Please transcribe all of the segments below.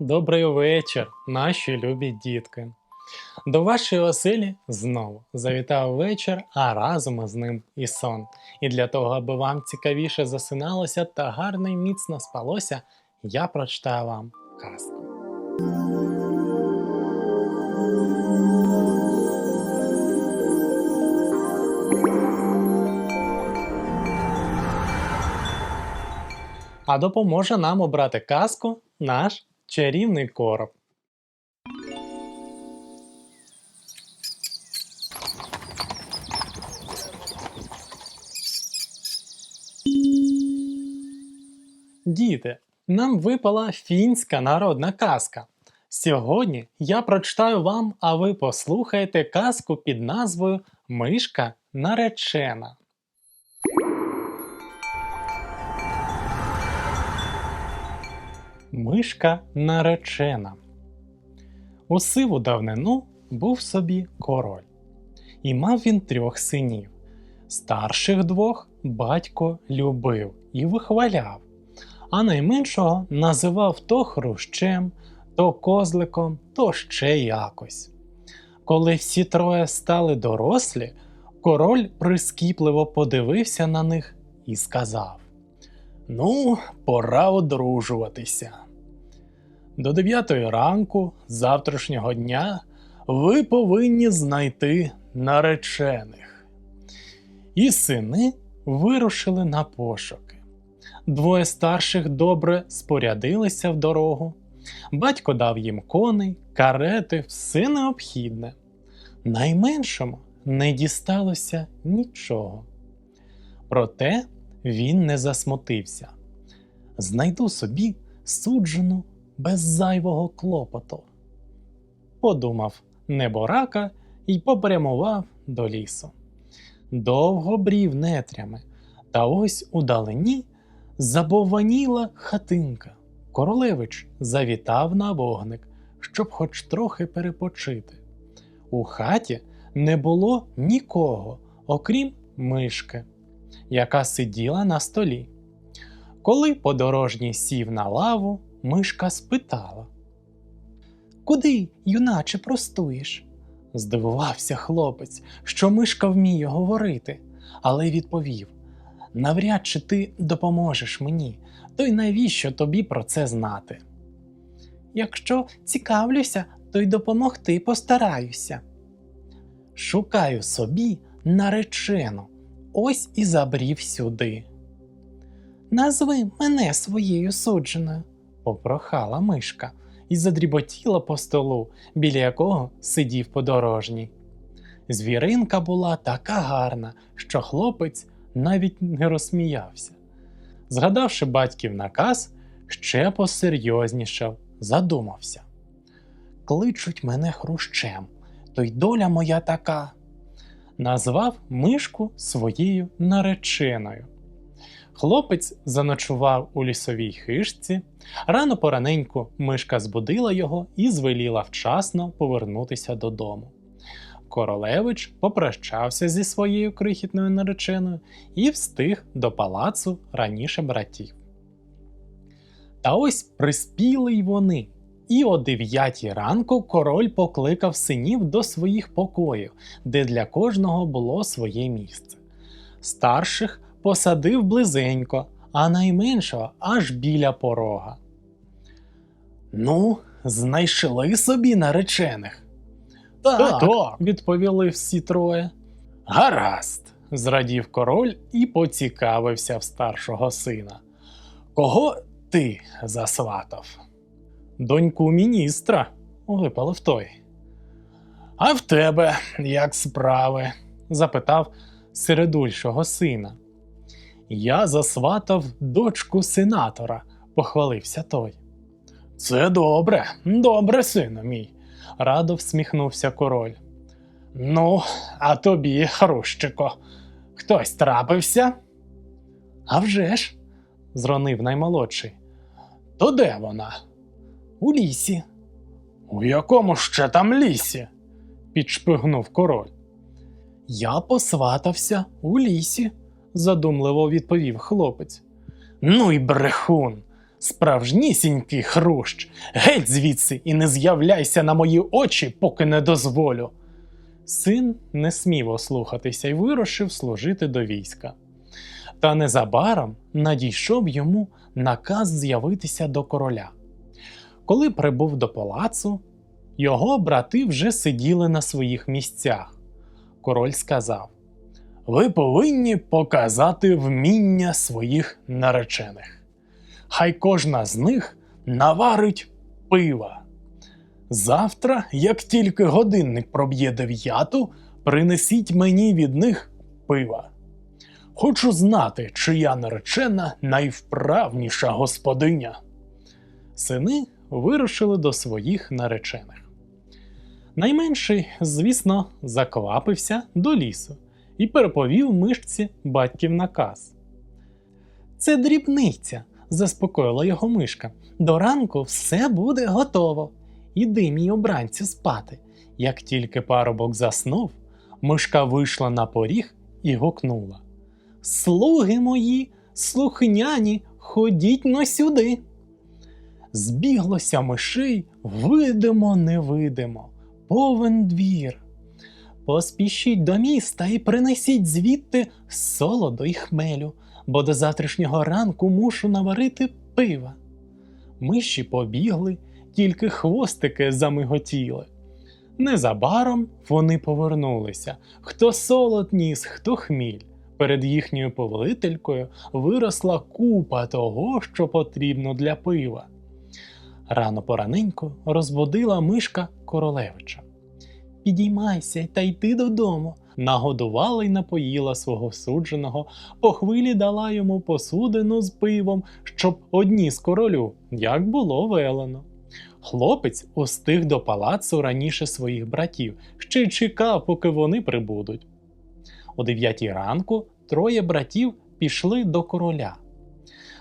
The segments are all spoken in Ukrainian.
Добрий вечір, наші любі дітки. До вашої оселі знову завітав вечір, а разом із ним і сон. І для того, аби вам цікавіше засиналося та гарно і міцно спалося, я прочитаю вам казку. А допоможе нам обрати казку наш чарівний короб. Діти, нам випала фінська народна казка. Сьогодні я прочитаю вам, а ви послухаєте казку під назвою Мишка наречена. Мишка наречена. У сиву давнину був собі король, і мав він трьох синів. Старших двох батько любив і вихваляв, а найменшого називав то хрущем, то козликом, то ще якось. Коли всі троє стали дорослі, король прискіпливо подивився на них і сказав: Ну, пора одружуватися. До дев'ятої ранку завтрашнього дня ви повинні знайти наречених. І сини вирушили на пошуки. Двоє старших добре спорядилися в дорогу. Батько дав їм коней, карети, все необхідне. Найменшому не дісталося нічого. Проте він не засмутився. Знайду собі суджену без зайвого клопоту. Подумав неборака і попрямував до лісу. Довго брів нетрями, та ось у далині забованіла хатинка. Королевич завітав на вогник, щоб хоч трохи перепочити. У хаті не було нікого, окрім мишки, яка сиділа на столі. Коли подорожній сів на лаву, мишка спитала: Куди, юначе, простуєш? Здивувався хлопець, що мишка вміє говорити, але відповів: Навряд чи ти допоможеш мені, то й навіщо тобі про це знати? Якщо цікавлюся, то й допомогти постараюся. Шукаю собі наречену, ось і забрів сюди. Назви мене своєю судженою, попрохала мишка і задріботіла по столу, біля якого сидів подорожній. Звіринка була така гарна, що хлопець навіть не розсміявся. Згадавши батьків наказ, ще посерйознішав, задумався. Кличуть мене хрущем, то й доля моя така. Назвав мишку своєю нареченою. Хлопець заночував у лісовій хижці. Рано пораненьку мишка збудила його і звеліла вчасно повернутися додому. Королевич попрощався зі своєю крихітною нареченою і встиг до палацу раніше братів. Та ось приспіли й вони, і о дев'ятій ранку король покликав синів до своїх покоїв, де для кожного було своє місце. Старших посадив близенько, а найменшого аж біля порога. Ну, знайшли собі наречених. Так, Так. відповіли всі троє. Гаразд, зрадів король і поцікавився в старшого сина. Кого ти засватав? Доньку міністра, випалив той. А в тебе як справи? запитав середульшого сина. Я засватав дочку сенатора, похвалився той. Це добре, добре, сину мій, радо всміхнувся король. Ну, а тобі, хрущико, хтось трапився? «А вже ж», – зронив наймолодший. То де вона? У лісі. У якому ще там лісі? підшпигнув король. Я посватався у лісі, задумливо відповів хлопець. Ну й брехун, Справжнісінький хрущ, геть звідси і не з'являйся на мої очі, поки не дозволю. Син не смів ослухатися й вирушив служити до війська. Та незабаром надійшов йому наказ з'явитися до короля. Коли прибув до палацу, його брати вже сиділи на своїх місцях. Король сказав: Ви повинні показати вміння своїх наречених. Хай кожна з них наварить пива. Завтра, як тільки годинник проб'є дев'яту, принесіть мені від них пива. Хочу знати, чия наречена найвправніша господиня. Сини вирушили до своїх наречених. Найменший, звісно, заквапився до лісу і переповів мишці батьків наказ. Це дрібниця, заспокоїла його мишка. До ранку все буде готово. Іди, мій обранцю, спати. Як тільки парубок заснув, мишка вийшла на поріг і гукнула: Слуги мої, слухняні, ходіть но сюди. Збіглося мишей, видимо, невидимо, повен двір. Поспішіть до міста і принесіть звідти солоду й хмелю, бо до завтрашнього ранку мушу наварити пива. Миші побігли, тільки хвостики замиготіли. Незабаром вони повернулися хто солод ніс, хто хміль. Перед їхньою повелителькою виросла купа того, що потрібно для пива. Рано пораненько розбудила мишка королевича. Підіймайся та йди додому. Нагодувала й напоїла свого судженого, по хвилі дала йому посудину з пивом, щоб одніс королю, як було велено. Хлопець устиг до палацу раніше своїх братів, ще й чекав, поки вони прибудуть. О дев'ятій ранку троє братів пішли до короля.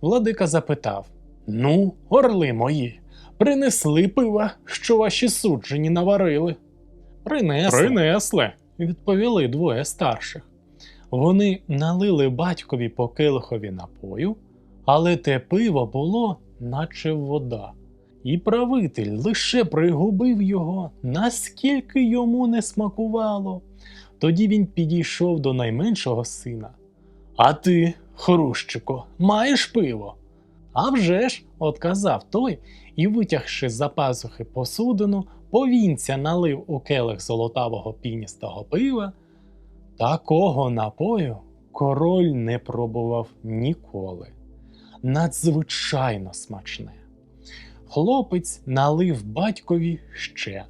Владика запитав: Ну, орли мої, принесли пива, що ваші суджені наварили. Принесли, Принесли, відповіли двоє старших. Вони налили батькові по келихові напою, але те пиво було, наче вода. І правитель лише пригубив його, наскільки йому не смакувало. Тоді він підійшов до найменшого сина. А ти, хрущику, маєш пиво? «А вже ж», – отказав той і, витягши з за пазухи посудину, повінця налив у келих золотавого піністого пива. Такого напою король не пробував ніколи. Надзвичайно смачне. Хлопець налив батькові ще,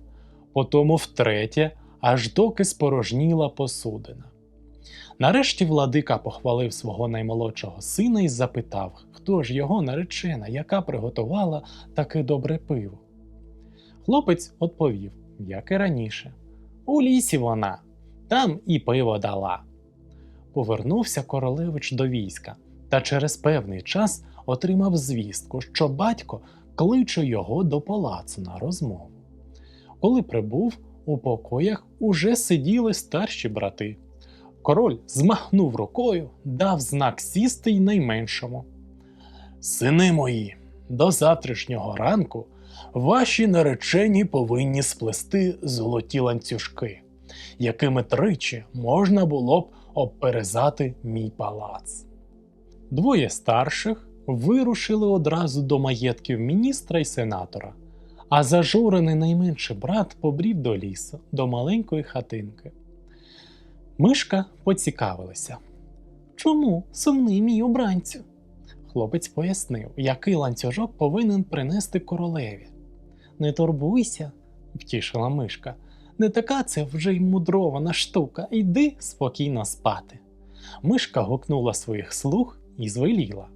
потому втретє, аж доки спорожніла посудина. Нарешті владика похвалив свого наймолодшого сина і запитав, хто ж його наречена, яка приготувала таке добре пиво. Хлопець відповів, як і раніше. У лісі вона, там і пиво дала. Повернувся королевич до війська та через певний час отримав звістку, що батько кличе його до палацу на розмову. Коли прибув, у покоях уже сиділи старші брати. Король змахнув рукою, дав знак сісти й найменшому. Сини мої, до завтрашнього ранку ваші наречені повинні сплести золоті ланцюжки, якими тричі можна було б обперезати мій палац. Двоє старших вирушили одразу до маєтків міністра й сенатора, а зажурений найменший брат побрів до лісу, до маленької хатинки. Мишка поцікавилася. Чому сумний мій обранцю? Хлопець пояснив, який ланцюжок повинен принести королеві. Не турбуйся, втішила мишка. Не така це вже й мудрована штука, йди спокійно спати. Мишка гукнула своїх слуг і звеліла.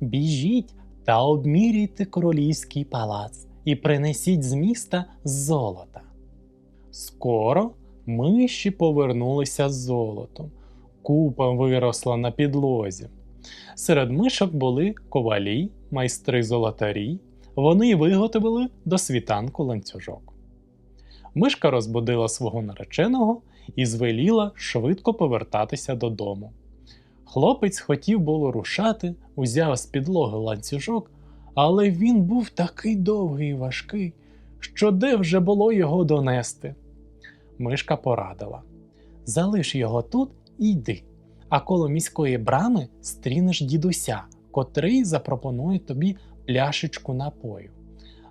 Біжіть та обмірюйте королівський палац і принесіть з міста золота. Скоро миші повернулися з золотом. Купа виросла на підлозі. Серед мишок були ковалі, майстри золотарі. Вони виготовили до світанку ланцюжок. Мишка розбудила свого нареченого і звеліла швидко повертатися додому. Хлопець хотів було рушати, узяв з підлоги ланцюжок, Але він був такий довгий і важкий, що де вже було його донести. Мишка порадила Залиш його тут і йди, а коло міської брами стрінеш дідуся, котрий запропонує тобі пляшечку напою.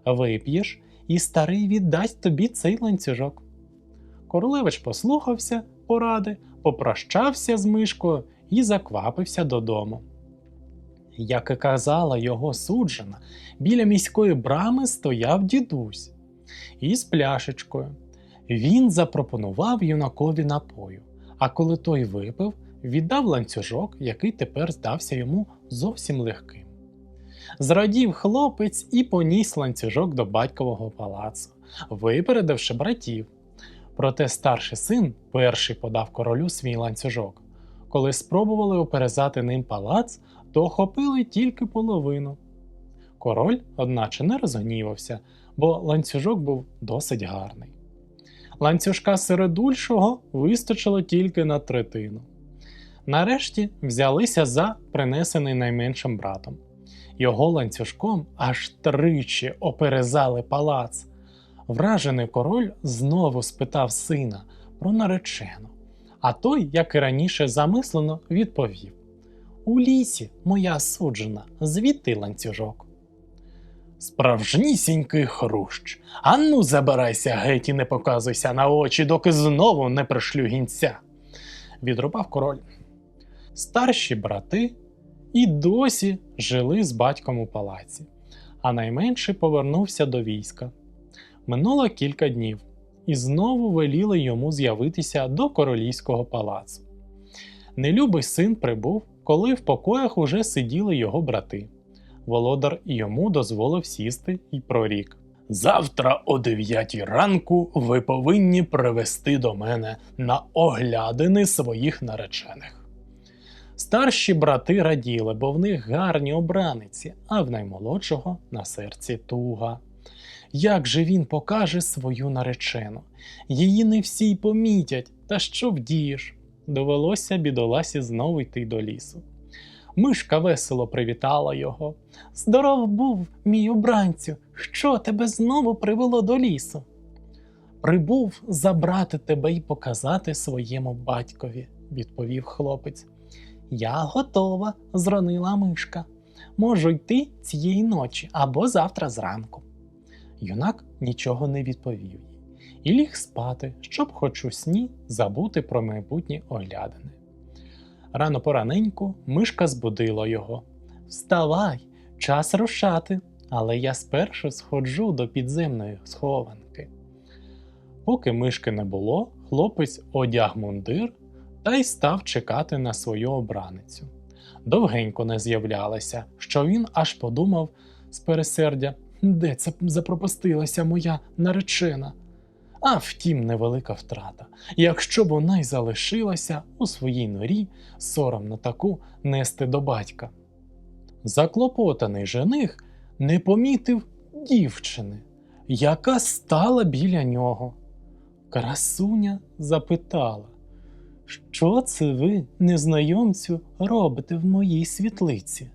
Вип'єш, і старий віддасть тобі цей ланцюжок. Королевич послухався поради, попрощався з мишкою і заквапився додому. Як і казала його суджена, біля міської брами стояв дідусь із пляшечкою. Він запропонував юнакові напою, а коли той випив, віддав ланцюжок, який тепер здався йому зовсім легким. Зрадів хлопець і поніс ланцюжок до батькового палацу, випередивши братів. Проте старший син перший подав королю свій ланцюжок. Коли спробували оперезати ним палац, то охопили тільки половину. Король, одначе, не розгнівався, бо ланцюжок був досить гарний. Ланцюжка середульшого вистачило тільки на третину. Нарешті взялися за принесений найменшим братом. Його ланцюжком аж тричі оперезали палац. Вражений король знову спитав сина про наречену, а той, як і раніше замислено, відповів: У лісі, моя суджена, звідти ланцюжок. Справжнісінький хрущ. Анну забирайся геть і не показуйся на очі, доки знову не пришлю гінця. Відрубав король. Старші брати і досі жили з батьком у палаці, а найменший повернувся до війська. Минуло кілька днів, і знову веліли йому з'явитися до королівського палацу. Нелюбий син прибув, коли в покоях уже сиділи його брати. Володар йому дозволив сісти і прорік. Завтра о дев'ятій ранку ви повинні привести до мене на оглядини своїх наречених. Старші брати раділи, бо в них гарні обраниці, а в наймолодшого на серці туга. Як же він покаже свою наречену? Її не всі й помітять, та що вдієш? Довелося бідоласі знову йти до лісу. Мишка весело привітала його. Здоров був, мій обранцю, що тебе знову привело до лісу? Прибув забрати тебе і показати своєму батькові, відповів хлопець. Я готова, зронила мишка. Можу йти цієї ночі або завтра зранку. Юнак нічого не відповів їй і ліг спати, щоб хоч у сні забути про майбутні оглядини. Рано пораненьку мишка збудила його. Вставай, час рушати, але я спершу сходжу до підземної схованки. Поки мишки не було, хлопець одяг мундир та й став чекати на свою обраницю. Довгенько не з'являлася, що він аж подумав з пересердя, де це запропастилася моя наречена. А втім, невелика втрата, якщо б вона й залишилася у своїй норі, сором на таку нести до батька. Заклопотаний жених не помітив дівчини, яка стала біля нього. Красуня запитала, що це ви, незнайомцю, робите в моїй світлиці?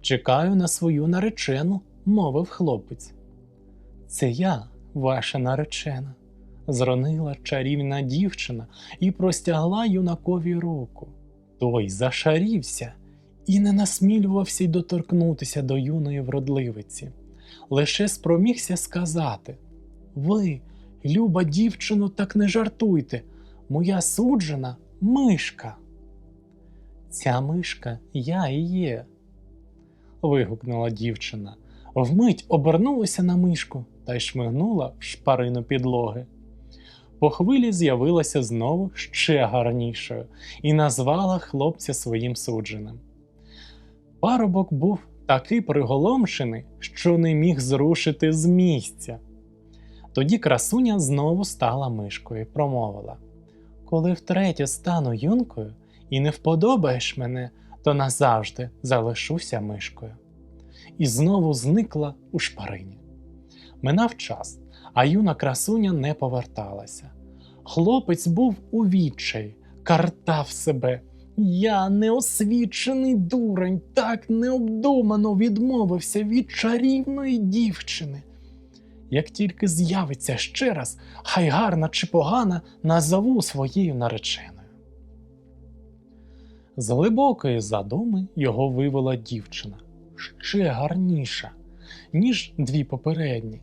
Чекаю на свою наречену, мовив хлопець. Це я, ваша наречена, зронила чарівна дівчина і простягла юнакові руку. Той зашарівся і не насмілювався й доторкнутися до юної вродливиці, лише спромігся сказати: Ви, люба дівчино, так не жартуйте, моя суджена мишка. Ця мишка я і є. вигукнула дівчина. Вмить обернулася на мишку та й шмигнула в шпарину підлоги. По хвилі з'явилася знову ще гарнішою і назвала хлопця своїм судженим. Парубок був такий приголомшений, що не міг зрушити з місця. Тоді красуня знову стала мишкою і промовила Коли втретє стану юнкою і не вподобаєш мене, то назавжди залишуся мишкою. І знову зникла у шпарині. Минав час, а юна красуня не поверталася. Хлопець був у відчаї, картав себе Я неосвічений дурень, так необдумано відмовився від чарівної дівчини. Як тільки з'явиться ще раз, хай гарна чи погана назову своєю нареченою. З глибокої задуми його вивела дівчина, ще гарніша, ніж дві попередні,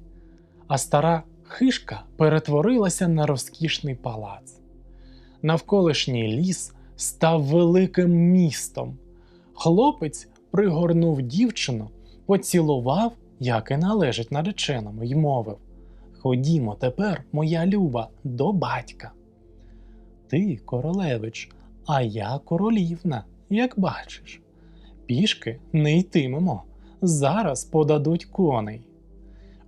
а стара хишка перетворилася на розкішний палац. Навколишній ліс став великим містом. Хлопець пригорнув дівчину, поцілував, як і належить нареченому, й мовив: Ходімо тепер, моя люба, до батька. Ти, королевич, а я королівна, як бачиш. Пішки не йтимемо. Зараз подадуть коней.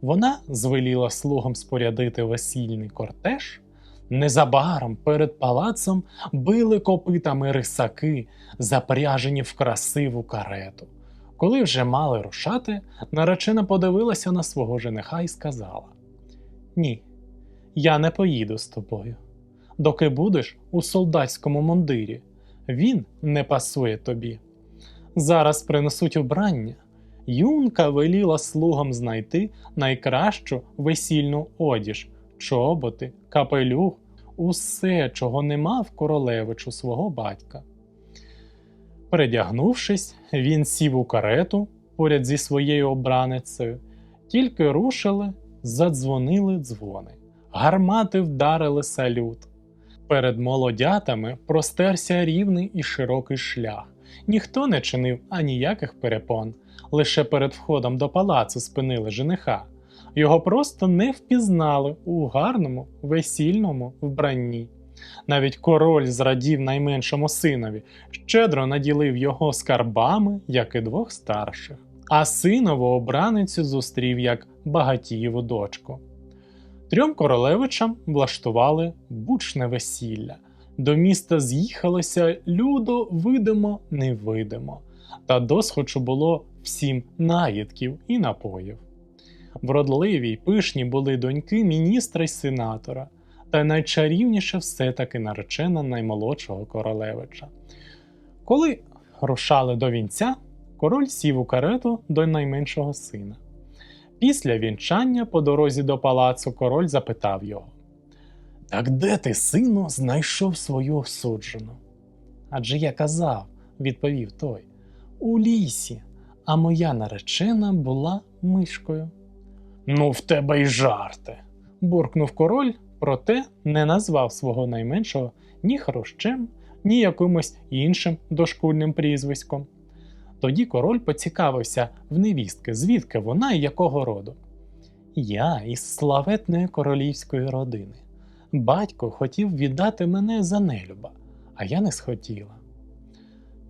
Вона звеліла слугам спорядити весільний кортеж. Незабаром перед палацом били копитами рисаки, запряжені в красиву карету. Коли вже мали рушати, наречена подивилася на свого жениха і сказала: Ні, я не поїду з тобою. Доки будеш у солдатському мундирі, він не пасує тобі. Зараз принесуть убрання. Юнка веліла слугам знайти найкращу весільну одіж, чоботи, капелюх, усе, чого не мав королевич у свого батька. Передягнувшись, він сів у карету поряд зі своєю обраницею, тільки рушили, задзвонили дзвони, гармати вдарили салют. Перед молодятами простерся рівний і широкий шлях. Ніхто не чинив аніяких перепон, лише перед входом до палацу спинили жениха. Його просто не впізнали у гарному весільному вбранні. Навіть король зрадів найменшому синові, щедро наділив його скарбами, як і двох старших, а синову обраницю зустрів як багатієву дочку. Трьом королевичам влаштували бучне весілля. До міста з'їхалося людо видимо невидимо, та досхочу було всім наїдків і напоїв. Вродливі й пишні були доньки міністра й сенатора, та найчарівніше все-таки наречена наймолодшого королевича. Коли рушали до вінця, король сів у карету до найменшого сина. Після вінчання по дорозі до палацу король запитав його: Так де ти, сину, знайшов свою осуджену? Адже я казав, відповів той, у лісі, а моя наречена була мишкою. Ну, в тебе й жарти. буркнув король, проте не назвав свого найменшого ні хрущем, ні якимось іншим дошкульним прізвиськом. Тоді король поцікавився в невістки, звідки вона і якого роду. Я із славетної королівської родини. Батько хотів віддати мене за нелюба, а я не схотіла.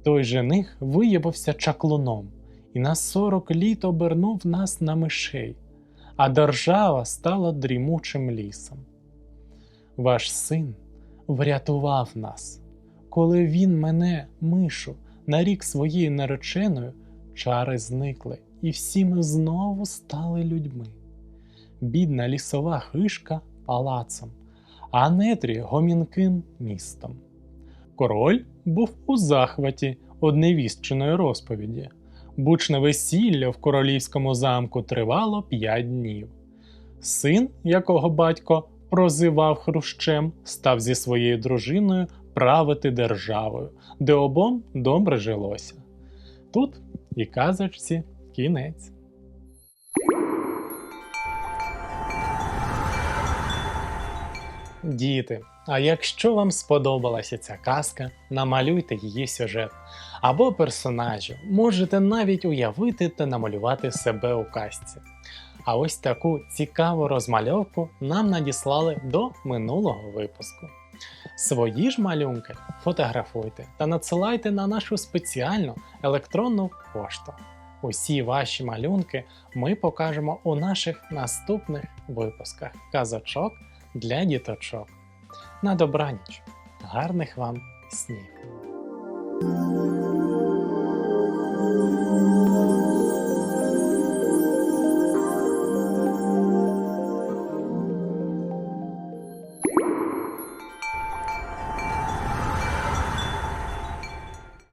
Той жених виявився чаклуном і на сорок літ обернув нас на мишей, а держава стала дрімучим лісом. Ваш син врятував нас, коли він мене, мишу, нарік своєю нареченою, чари зникли, і всі ми знову стали людьми. Бідна лісова хишка палацом, а нетрі гомінким містом. Король був у захваті одневіщеної розповіді. Бучне весілля в королівському замку тривало п'ять днів. Син, якого батько прозивав хрущем, став зі своєю дружиною правити державою, де обом добре жилося. Тут і казочці кінець. Діти, а якщо вам сподобалася ця казка, намалюйте її сюжет або персонажів. Можете навіть уявити та намалювати себе у казці. А ось таку цікаву розмальовку нам надіслали до минулого випуску. Свої ж малюнки фотографуйте та надсилайте на нашу спеціальну електронну пошту. Усі ваші малюнки ми покажемо у наших наступних випусках казочок для діточок. На добраніч! Гарних вам снів!